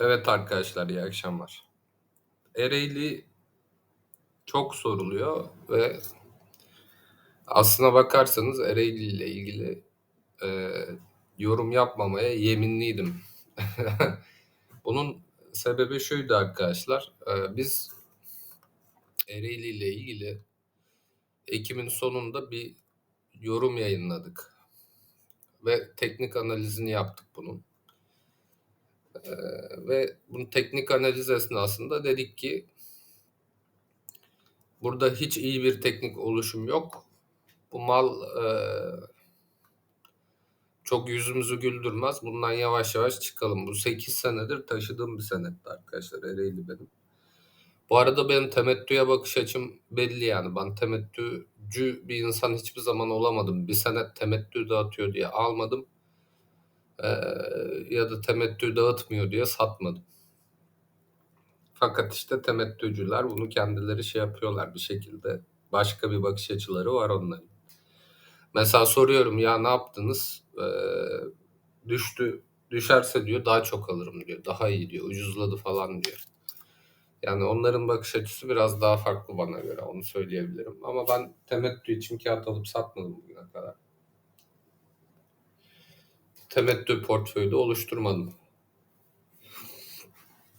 Evet arkadaşlar iyi akşamlar. Ereğli çok soruluyor ve aslına bakarsanız Ereğli ile ilgili e, yorum yapmamaya yeminliydim. Bunun sebebi şuydu arkadaşlar. E, biz Ereğli ile ilgili Ekim'in sonunda bir yorum yayınladık. Ve teknik analizini yaptık bunun. Ee, ve bunun teknik analiz esnasında dedik ki burada hiç iyi bir teknik oluşum yok. Bu mal e, çok yüzümüzü güldürmez. Bundan yavaş yavaş çıkalım. Bu 8 senedir taşıdığım bir senetti arkadaşlar. Ereğli benim. Bu arada benim temettüye bakış açım belli yani. Ben temettücü bir insan hiçbir zaman olamadım. Bir senet temettü dağıtıyor diye almadım. Ya da temettü dağıtmıyor diye satmadım. Fakat işte temettücüler bunu kendileri şey yapıyorlar bir şekilde. Başka bir bakış açıları var onların. Mesela soruyorum ya ne yaptınız? Ee, düştü. Düşerse diyor daha çok alırım diyor. Daha iyi diyor. Ucuzladı falan diyor. Yani onların bakış açısı biraz daha farklı bana göre onu söyleyebilirim. Ama ben temettü için kağıt alıp satmadım bugüne kadar. Temettü portföyü de oluşturmadım.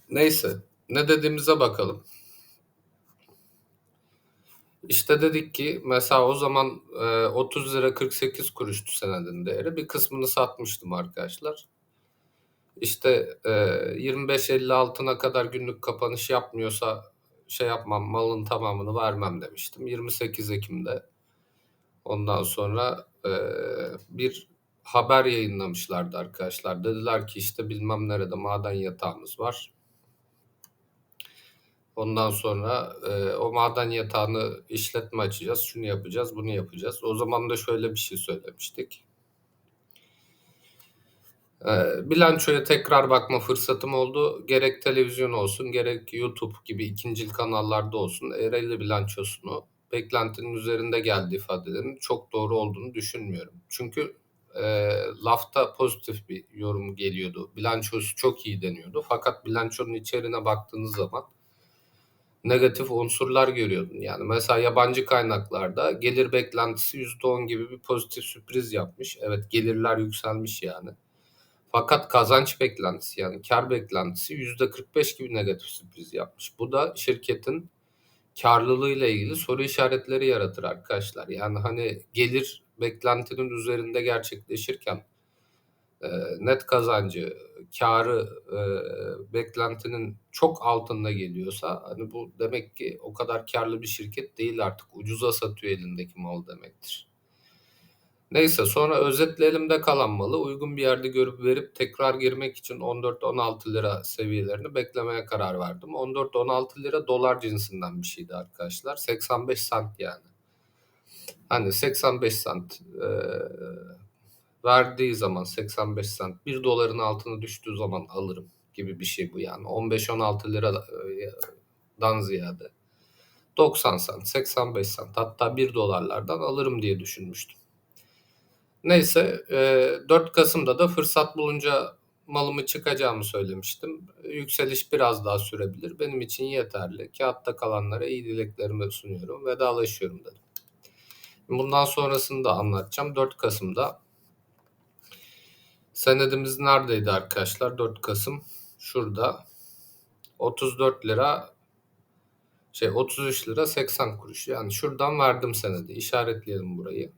Neyse ne dediğimize bakalım. İşte dedik ki mesela o zaman e, 30 lira 48 kuruştu senedin değeri. Bir kısmını satmıştım arkadaşlar. İşte e, 25-50 altına kadar günlük kapanış yapmıyorsa şey yapmam malın tamamını vermem demiştim. 28 Ekim'de ondan sonra e, bir haber yayınlamışlardı arkadaşlar. Dediler ki işte bilmem nerede maden yatağımız var. Ondan sonra e, o maden yatağını işletme açacağız. Şunu yapacağız, bunu yapacağız. O zaman da şöyle bir şey söylemiştik. E, bilançoya tekrar bakma fırsatım oldu. Gerek televizyon olsun, gerek YouTube gibi ikincil kanallarda olsun. Ereğli bilançosunu beklentinin üzerinde geldiği ifadelerin çok doğru olduğunu düşünmüyorum. Çünkü e, lafta pozitif bir yorum geliyordu. Bilançosu çok iyi deniyordu. Fakat bilançonun içeriğine baktığınız zaman negatif unsurlar görüyordun. Yani mesela yabancı kaynaklarda gelir beklentisi %10 gibi bir pozitif sürpriz yapmış. Evet gelirler yükselmiş yani. Fakat kazanç beklentisi yani kar beklentisi %45 gibi negatif sürpriz yapmış. Bu da şirketin karlılığıyla ilgili soru işaretleri yaratır arkadaşlar. Yani hani gelir beklentinin üzerinde gerçekleşirken e, net kazancı, karı e, beklentinin çok altında geliyorsa hani bu demek ki o kadar karlı bir şirket değil artık ucuza satıyor elindeki mal demektir. Neyse sonra özetle elimde kalan malı uygun bir yerde görüp verip tekrar girmek için 14-16 lira seviyelerini beklemeye karar verdim. 14-16 lira dolar cinsinden bir şeydi arkadaşlar. 85 sent yani. Hani 85 sent e, verdiği zaman 85 sent 1 doların altına düştüğü zaman alırım gibi bir şey bu yani. 15-16 liradan ziyade 90 sent, 85 sent hatta 1 dolarlardan alırım diye düşünmüştüm. Neyse 4 Kasım'da da fırsat bulunca malımı çıkacağımı söylemiştim. Yükseliş biraz daha sürebilir. Benim için yeterli. Kağıtta kalanlara iyi dileklerimi sunuyorum. Vedalaşıyorum dedim. Bundan sonrasını da anlatacağım. 4 Kasım'da senedimiz neredeydi arkadaşlar? 4 Kasım şurada 34 lira şey 33 lira 80 kuruş. Yani şuradan verdim senedi. İşaretleyelim burayı.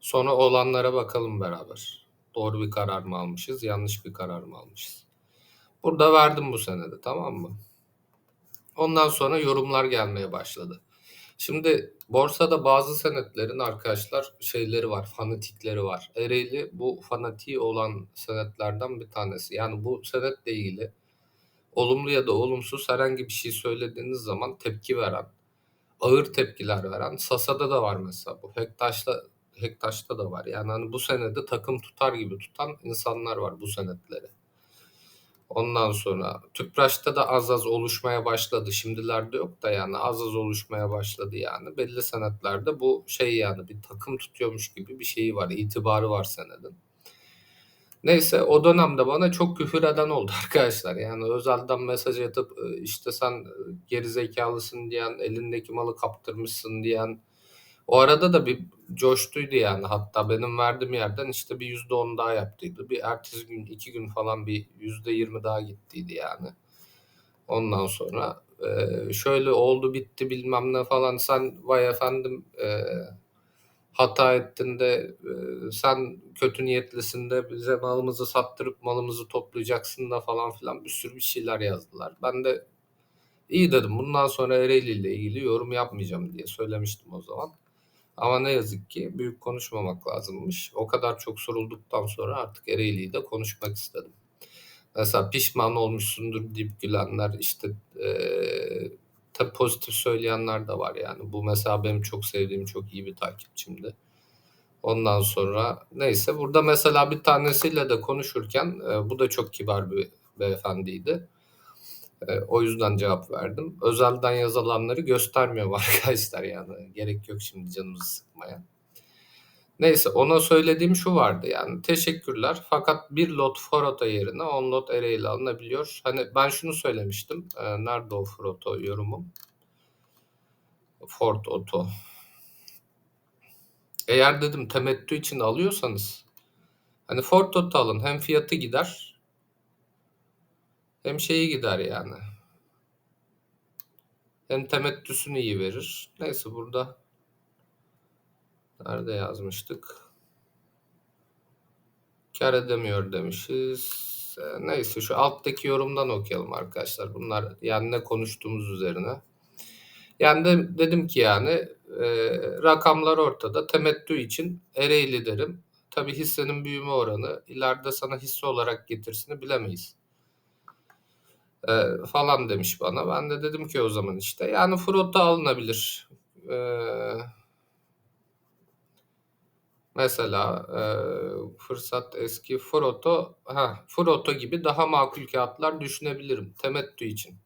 Sonra olanlara bakalım beraber. Doğru bir karar mı almışız, yanlış bir karar mı almışız? Burada verdim bu senede tamam mı? Ondan sonra yorumlar gelmeye başladı. Şimdi borsada bazı senetlerin arkadaşlar şeyleri var, fanatikleri var. Ereğli bu fanatiği olan senetlerden bir tanesi. Yani bu senetle ilgili olumlu ya da olumsuz herhangi bir şey söylediğiniz zaman tepki veren, ağır tepkiler veren, Sasa'da da var mesela bu. Hektaş'la Hektaş'ta da var. Yani hani bu senede takım tutar gibi tutan insanlar var bu senetleri. Ondan sonra Tüpraş'ta da az az oluşmaya başladı. Şimdilerde yok da yani az az oluşmaya başladı yani. Belli senetlerde bu şey yani bir takım tutuyormuş gibi bir şeyi var. itibarı var senedin. Neyse o dönemde bana çok küfür eden oldu arkadaşlar. Yani özelden mesaj atıp e, işte sen e, geri zekalısın diyen, elindeki malı kaptırmışsın diyen. O arada da bir coştuydu yani. Hatta benim verdiğim yerden işte bir yüzde on daha yaptıydı. Bir ertesi gün iki gün falan bir yüzde yirmi daha gittiydi yani. Ondan sonra e, şöyle oldu bitti bilmem ne falan sen vay efendim e, hata ettin de e, sen kötü niyetlisin de bize malımızı sattırıp malımızı toplayacaksın da falan filan bir sürü bir şeyler yazdılar. Ben de iyi dedim bundan sonra Ereğli ile ilgili yorum yapmayacağım diye söylemiştim o zaman. Ama ne yazık ki büyük konuşmamak lazımmış. O kadar çok sorulduktan sonra artık Ereğli'yi de konuşmak istedim. Mesela pişman olmuşsundur deyip gülenler işte eee tabii pozitif söyleyenler de var yani. Bu mesela benim çok sevdiğim çok iyi bir takipçimdi. Ondan sonra neyse burada mesela bir tanesiyle de konuşurken e, bu da çok kibar bir beyefendiydi. E, o yüzden cevap verdim. Özelden yazılanları göstermiyorum arkadaşlar yani. Gerek yok şimdi canımızı sıkmaya. Neyse ona söylediğim şu vardı yani teşekkürler fakat bir lot Froto yerine 10 lot Ereğli alınabiliyor. Hani ben şunu söylemiştim. E, nerede o Froto yorumum? Ford Auto. Eğer dedim temettü için alıyorsanız hani Ford Auto alın hem fiyatı gider hem şeyi gider yani. Hem temettüsünü iyi verir. Neyse burada nerede yazmıştık? Kar edemiyor demişiz. E, Neyse şu alttaki yorumdan okuyalım arkadaşlar. Bunlar yani ne konuştuğumuz üzerine. Yani de, dedim ki yani e, rakamlar ortada. Temettü için Ereğli derim. Tabi hissenin büyüme oranı ileride sana hisse olarak getirsini bilemeyiz. E, falan demiş bana. Ben de dedim ki o zaman işte yani Frodo alınabilir. E, mesela e, fırsat eski Frodo, ha Frodo gibi daha makul kağıtlar düşünebilirim temettü için.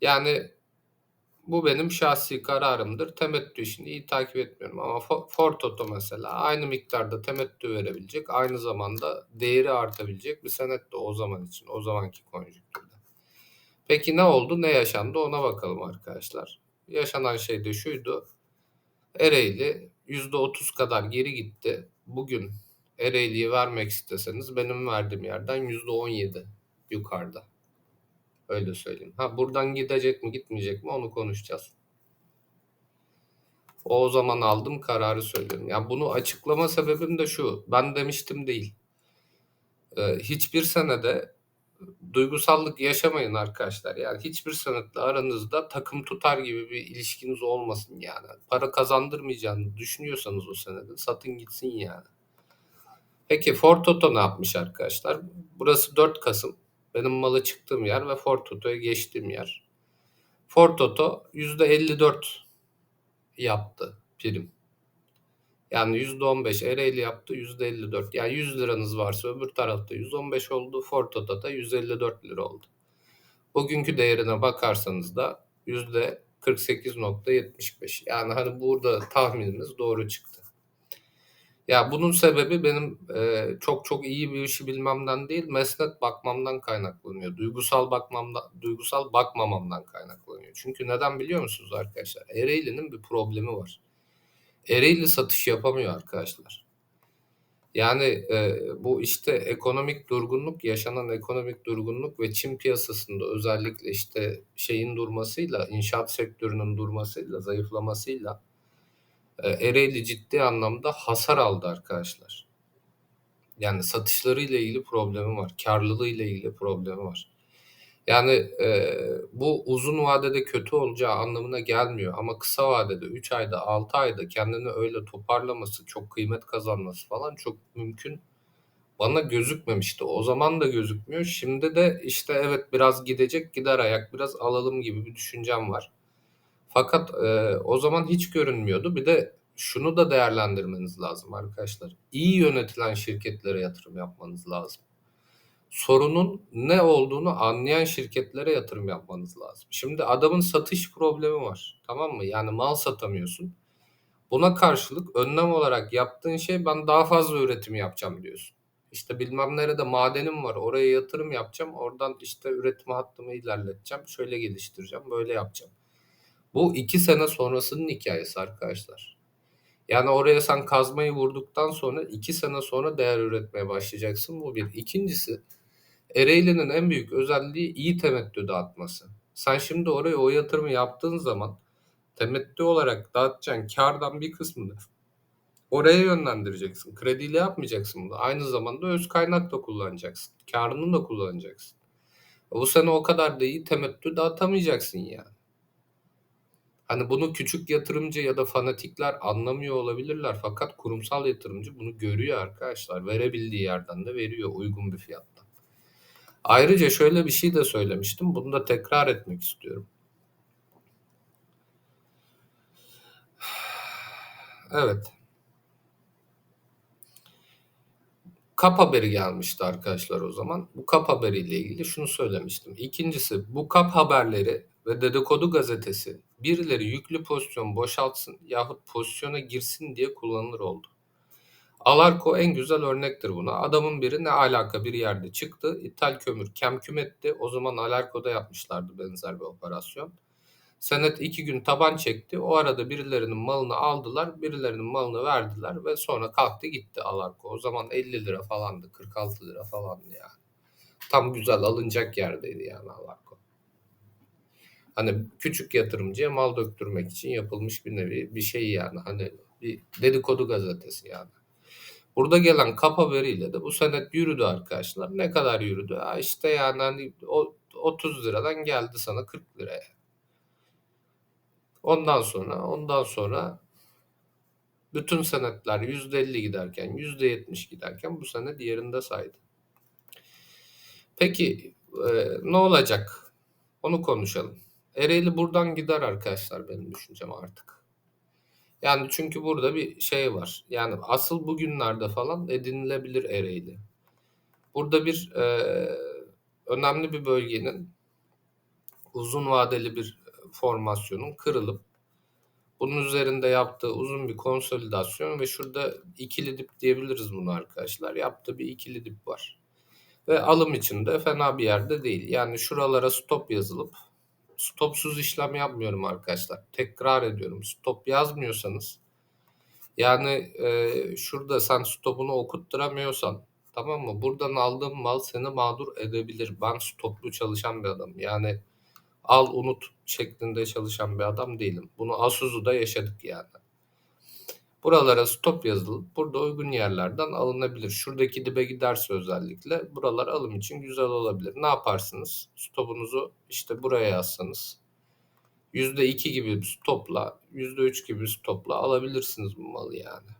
Yani bu benim şahsi kararımdır. Temettü işini iyi takip etmiyorum ama Ford Auto mesela aynı miktarda temettü verebilecek, aynı zamanda değeri artabilecek bir senet de o zaman için, o zamanki konjüktürde. Peki ne oldu, ne yaşandı ona bakalım arkadaşlar. Yaşanan şey de şuydu. Ereğli %30 kadar geri gitti. Bugün Ereğli'yi vermek isteseniz benim verdiğim yerden %17 yukarıda. Öyle söyleyeyim. Ha buradan gidecek mi gitmeyecek mi onu konuşacağız. O zaman aldım kararı söylüyorum. Yani bunu açıklama sebebim de şu. Ben demiştim değil. Ee, hiçbir senede duygusallık yaşamayın arkadaşlar. Yani hiçbir senetle aranızda takım tutar gibi bir ilişkiniz olmasın yani. Para kazandırmayacağını düşünüyorsanız o senede satın gitsin yani. Peki Ford Auto ne yapmış arkadaşlar? Burası 4 Kasım. Benim malı çıktığım yer ve Ford Auto'ya geçtiğim yer. Ford Auto %54 yaptı prim. Yani %15 Ereğli yaptı %54. Yani 100 liranız varsa öbür tarafta 115 oldu. Ford Auto'da 154 lira oldu. Bugünkü değerine bakarsanız da %48.75. Yani hani burada tahminimiz doğru çıktı. Ya bunun sebebi benim e, çok çok iyi bir işi bilmemden değil, mesnet bakmamdan kaynaklanıyor. Duygusal bakmamdan, duygusal bakmamamdan kaynaklanıyor. Çünkü neden biliyor musunuz arkadaşlar? Ereğli'nin bir problemi var. Ereğli satış yapamıyor arkadaşlar. Yani e, bu işte ekonomik durgunluk, yaşanan ekonomik durgunluk ve Çin piyasasında özellikle işte şeyin durmasıyla, inşaat sektörünün durmasıyla, zayıflamasıyla Ereğli ciddi anlamda hasar aldı arkadaşlar. Yani satışları ile ilgili problemi var, karlılığı ile ilgili problemi var. Yani e, bu uzun vadede kötü olacağı anlamına gelmiyor ama kısa vadede 3 ayda 6 ayda kendini öyle toparlaması, çok kıymet kazanması falan çok mümkün bana gözükmemişti. O zaman da gözükmüyor. Şimdi de işte evet biraz gidecek gider ayak biraz alalım gibi bir düşüncem var. Fakat e, o zaman hiç görünmüyordu. Bir de şunu da değerlendirmeniz lazım arkadaşlar. İyi yönetilen şirketlere yatırım yapmanız lazım. Sorunun ne olduğunu anlayan şirketlere yatırım yapmanız lazım. Şimdi adamın satış problemi var. Tamam mı? Yani mal satamıyorsun. Buna karşılık önlem olarak yaptığın şey ben daha fazla üretim yapacağım diyorsun. İşte bilmem nerede madenim var. Oraya yatırım yapacağım. Oradan işte üretim hattımı ilerleteceğim. Şöyle geliştireceğim. Böyle yapacağım. Bu iki sene sonrasının hikayesi arkadaşlar. Yani oraya sen kazmayı vurduktan sonra iki sene sonra değer üretmeye başlayacaksın. Bu bir. İkincisi Ereğli'nin en büyük özelliği iyi temettü dağıtması. Sen şimdi oraya o yatırımı yaptığın zaman temettü olarak dağıtacağın kardan bir kısmını oraya yönlendireceksin. Krediyle yapmayacaksın bunu. Aynı zamanda öz kaynak da kullanacaksın. Karını da kullanacaksın. Bu sene o kadar da iyi temettü dağıtamayacaksın yani. Hani bunu küçük yatırımcı ya da fanatikler anlamıyor olabilirler fakat kurumsal yatırımcı bunu görüyor arkadaşlar. Verebildiği yerden de veriyor uygun bir fiyattan. Ayrıca şöyle bir şey de söylemiştim. Bunu da tekrar etmek istiyorum. Evet. Kap haberi gelmişti arkadaşlar o zaman. Bu kap haberiyle ilgili şunu söylemiştim. İkincisi bu kap haberleri ve dedikodu gazetesi birileri yüklü pozisyon boşaltsın yahut pozisyona girsin diye kullanılır oldu. Alarko en güzel örnektir buna. Adamın biri ne alaka bir yerde çıktı. İthal kömür kemküm etti. O zaman Alarko'da yapmışlardı benzer bir operasyon. Senet iki gün taban çekti. O arada birilerinin malını aldılar. Birilerinin malını verdiler ve sonra kalktı gitti Alarko. O zaman 50 lira falandı. 46 lira falandı yani. Tam güzel alınacak yerdeydi yani Alarko. Hani küçük yatırımcıya mal döktürmek için yapılmış bir nevi bir şey yani. Hani bir dedikodu gazetesi yani. Burada gelen kap haberiyle de bu senet yürüdü arkadaşlar. Ne kadar yürüdü? Ha işte yani hani 30 liradan geldi sana 40 liraya. Ondan sonra ondan sonra bütün senetler %50 giderken %70 giderken bu sene diğerinde saydı. Peki e, ne olacak? Onu konuşalım. Ereğli buradan gider arkadaşlar benim düşüncem artık. Yani çünkü burada bir şey var. Yani asıl bugünlerde falan edinilebilir Ereğli. Burada bir e, önemli bir bölgenin uzun vadeli bir formasyonun kırılıp bunun üzerinde yaptığı uzun bir konsolidasyon ve şurada ikili dip diyebiliriz bunu arkadaşlar. Yaptığı bir ikili dip var. Ve alım için de fena bir yerde değil. Yani şuralara stop yazılıp stopsuz işlem yapmıyorum arkadaşlar. Tekrar ediyorum. Stop yazmıyorsanız yani e, şurada sen stopunu okutturamıyorsan tamam mı? Buradan aldığım mal seni mağdur edebilir. Ben stoplu çalışan bir adam. Yani al unut şeklinde çalışan bir adam değilim. Bunu Asus'da yaşadık yani. Buralara stop yazılıp burada uygun yerlerden alınabilir. Şuradaki dibe giderse özellikle buralar alım için güzel olabilir. Ne yaparsınız? Stopunuzu işte buraya yazsanız %2 gibi bir stopla, %3 gibi bir stopla alabilirsiniz bu malı yani.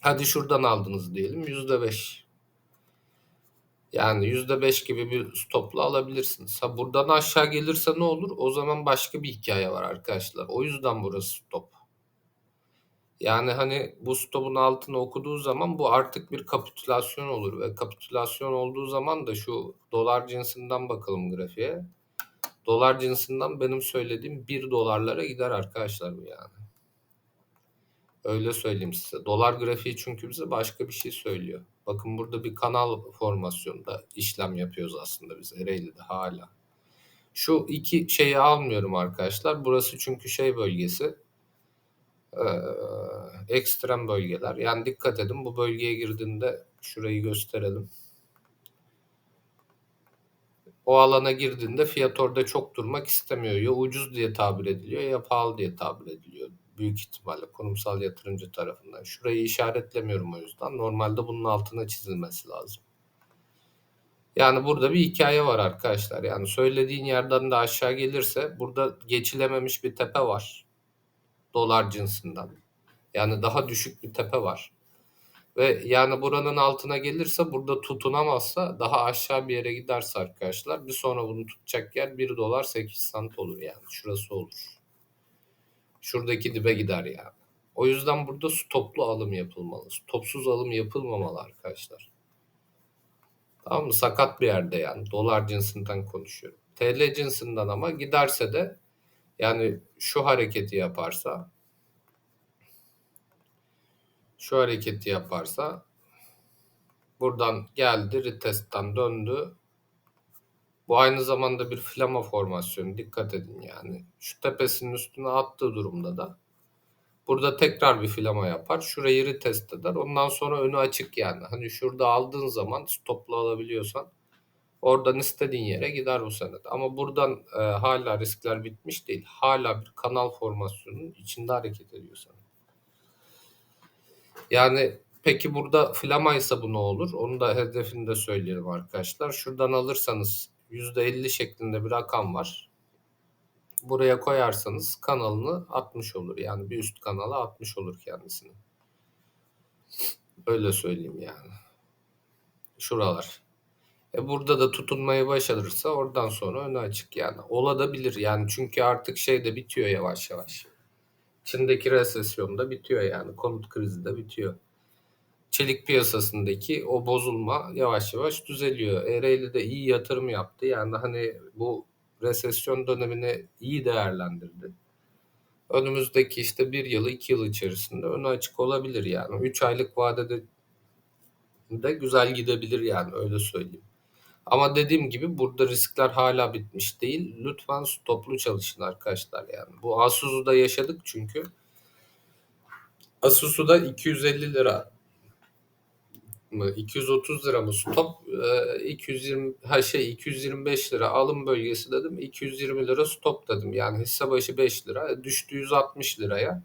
Hadi şuradan aldınız diyelim %5. Yani %5 gibi bir stopla alabilirsiniz. Ha buradan aşağı gelirse ne olur? O zaman başka bir hikaye var arkadaşlar. O yüzden burası stop. Yani hani bu stopun altını okuduğu zaman bu artık bir kapitülasyon olur ve kapitülasyon olduğu zaman da şu dolar cinsinden bakalım grafiğe. Dolar cinsinden benim söylediğim 1 dolarlara gider arkadaşlar bu yani. Öyle söyleyeyim size. Dolar grafiği çünkü bize başka bir şey söylüyor. Bakın burada bir kanal formasyonunda işlem yapıyoruz aslında biz Ereğli'de hala. Şu iki şeyi almıyorum arkadaşlar. Burası çünkü şey bölgesi. Ee, ekstrem bölgeler. Yani dikkat edin bu bölgeye girdiğinde şurayı gösterelim. O alana girdiğinde fiyat orada çok durmak istemiyor. Ya ucuz diye tabir ediliyor ya pahalı diye tabir ediliyor büyük ihtimalle kurumsal yatırımcı tarafından. Şurayı işaretlemiyorum o yüzden. Normalde bunun altına çizilmesi lazım. Yani burada bir hikaye var arkadaşlar. Yani söylediğin yerden de aşağı gelirse burada geçilememiş bir tepe var. Dolar cinsinden. Yani daha düşük bir tepe var. Ve yani buranın altına gelirse burada tutunamazsa daha aşağı bir yere giderse arkadaşlar bir sonra bunu tutacak yer 1 dolar 8 sant olur yani. Şurası olur. Şuradaki dibe gider yani. O yüzden burada stoplu alım yapılmalı. Stopsuz alım yapılmamalı arkadaşlar. Tamam mı? Sakat bir yerde yani. Dolar cinsinden konuşuyorum. TL cinsinden ama giderse de yani şu hareketi yaparsa şu hareketi yaparsa Buradan geldi, retest'ten döndü. Bu aynı zamanda bir flama formasyonu. Dikkat edin yani. Şu tepesinin üstüne attığı durumda da burada tekrar bir flama yapar. Şurayı retest eder. Ondan sonra önü açık yani. Hani şurada aldığın zaman stopla alabiliyorsan oradan istediğin yere gider bu senet. Ama buradan e, hala riskler bitmiş değil. Hala bir kanal formasyonunun içinde hareket ediyor senet. Yani peki burada flama ise bu ne olur? Onu da hedefinde söyleyelim arkadaşlar. Şuradan alırsanız %50 şeklinde bir rakam var. Buraya koyarsanız kanalını atmış olur. Yani bir üst kanala atmış olur kendisini. Öyle söyleyeyim yani. Şuralar. E burada da tutunmayı başarırsa oradan sonra öne açık yani. Olabilir yani çünkü artık şey de bitiyor yavaş yavaş. Çin'deki resesyon da bitiyor yani. Konut krizi de bitiyor. Çelik piyasasındaki o bozulma yavaş yavaş düzeliyor. Ereğli de iyi yatırım yaptı. Yani hani bu resesyon dönemini iyi değerlendirdi. Önümüzdeki işte bir yıl, iki yıl içerisinde önü açık olabilir yani. Üç aylık vadede de güzel gidebilir yani öyle söyleyeyim. Ama dediğim gibi burada riskler hala bitmiş değil. Lütfen stoplu çalışın arkadaşlar yani. Bu Asus'u yaşadık çünkü. Asus'u 250 lira mı 230 lira mı stop e, 220 her şey 225 lira alım bölgesi dedim 220 lira stop dedim yani hisse başı 5 lira e, düştü 160 liraya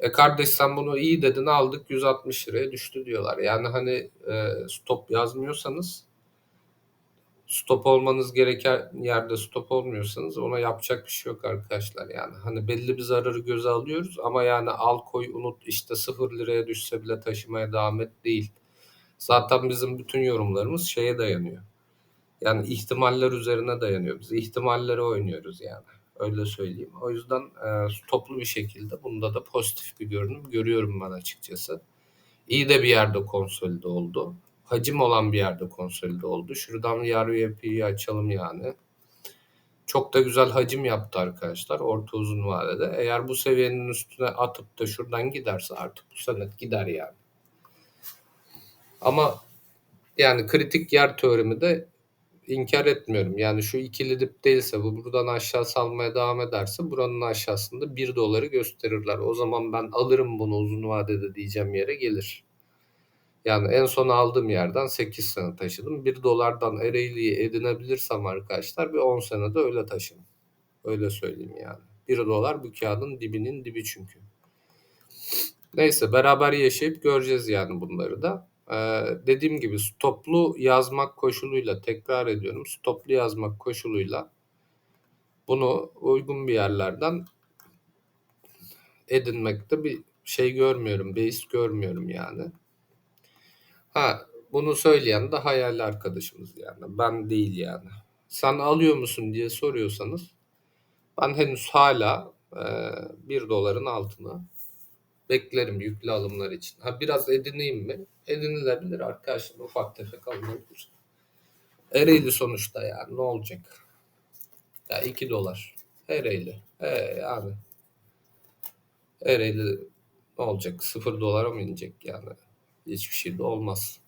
e kardeş sen bunu iyi dedin aldık 160 liraya düştü diyorlar yani hani e, stop yazmıyorsanız stop olmanız gereken yerde stop olmuyorsanız ona yapacak bir şey yok arkadaşlar yani hani belli bir zararı göze alıyoruz ama yani al koy unut işte 0 liraya düşse bile taşımaya devam et değil. Zaten bizim bütün yorumlarımız şeye dayanıyor. Yani ihtimaller üzerine dayanıyor. Biz ihtimallere oynuyoruz yani. Öyle söyleyeyim. O yüzden e, toplu bir şekilde bunda da pozitif bir görünüm görüyorum ben açıkçası. İyi de bir yerde konsolide oldu. Hacim olan bir yerde konsolide oldu. Şuradan yarı yapıyı açalım yani. Çok da güzel hacim yaptı arkadaşlar orta uzun vadede. Eğer bu seviyenin üstüne atıp da şuradan giderse artık bu senet gider yani. Ama yani kritik yer teoremi de inkar etmiyorum. Yani şu ikili dip değilse bu buradan aşağı salmaya devam ederse buranın aşağısında 1 doları gösterirler. O zaman ben alırım bunu uzun vadede diyeceğim yere gelir. Yani en son aldığım yerden 8 sene taşıdım. 1 dolardan Ereğli'yi edinebilirsem arkadaşlar bir 10 sene de öyle taşırım. Öyle söyleyeyim yani. 1 dolar bu kağıdın dibinin dibi çünkü. Neyse beraber yaşayıp göreceğiz yani bunları da. Ee, dediğim gibi stoplu yazmak koşuluyla tekrar ediyorum. Stoplu yazmak koşuluyla bunu uygun bir yerlerden edinmekte bir şey görmüyorum. Beis görmüyorum yani. Ha bunu söyleyen de hayal arkadaşımız yani. Ben değil yani. Sen alıyor musun diye soruyorsanız ben henüz hala e, 1 doların altına beklerim yüklü alımlar için. Ha biraz edineyim mi? Edinilebilir arkadaşlar. Ufak tefek alınabilir. Ereğli sonuçta yani ne olacak? Ya 2 dolar. Ereğli. E yani. Ereğli ne olacak? 0 dolara mı inecek yani? Hiçbir şey de olmaz.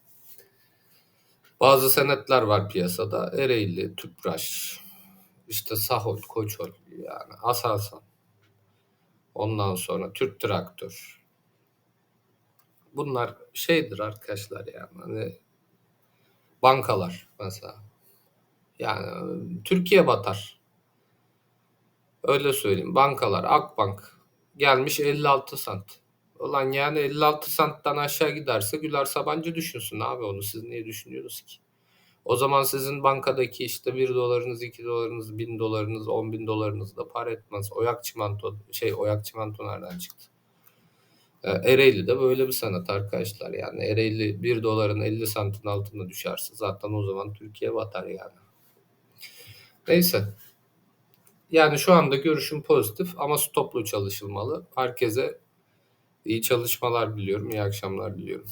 Bazı senetler var piyasada. Ereğli, Tüpraş, işte Sahol, Koçol yani Aselsan. Ondan sonra Türk Traktör. Bunlar şeydir arkadaşlar yani hani bankalar mesela. Yani Türkiye batar. Öyle söyleyeyim. Bankalar, Akbank gelmiş 56 sant. Ulan yani 56 santtan aşağı giderse Güler Sabancı düşünsün abi onu siz niye düşünüyorsunuz ki? O zaman sizin bankadaki işte 1 dolarınız, 2 dolarınız, 1000 dolarınız, 10 bin dolarınız da para etmez. Oyak çimento, şey Oyak çimento nereden çıktı? Ee, Ereğli de böyle bir sanat arkadaşlar. Yani Ereğli 1 doların 50 santin altında düşerse zaten o zaman Türkiye batar yani. Neyse. Yani şu anda görüşüm pozitif ama stoplu çalışılmalı. Herkese iyi çalışmalar diliyorum. İyi akşamlar diliyorum.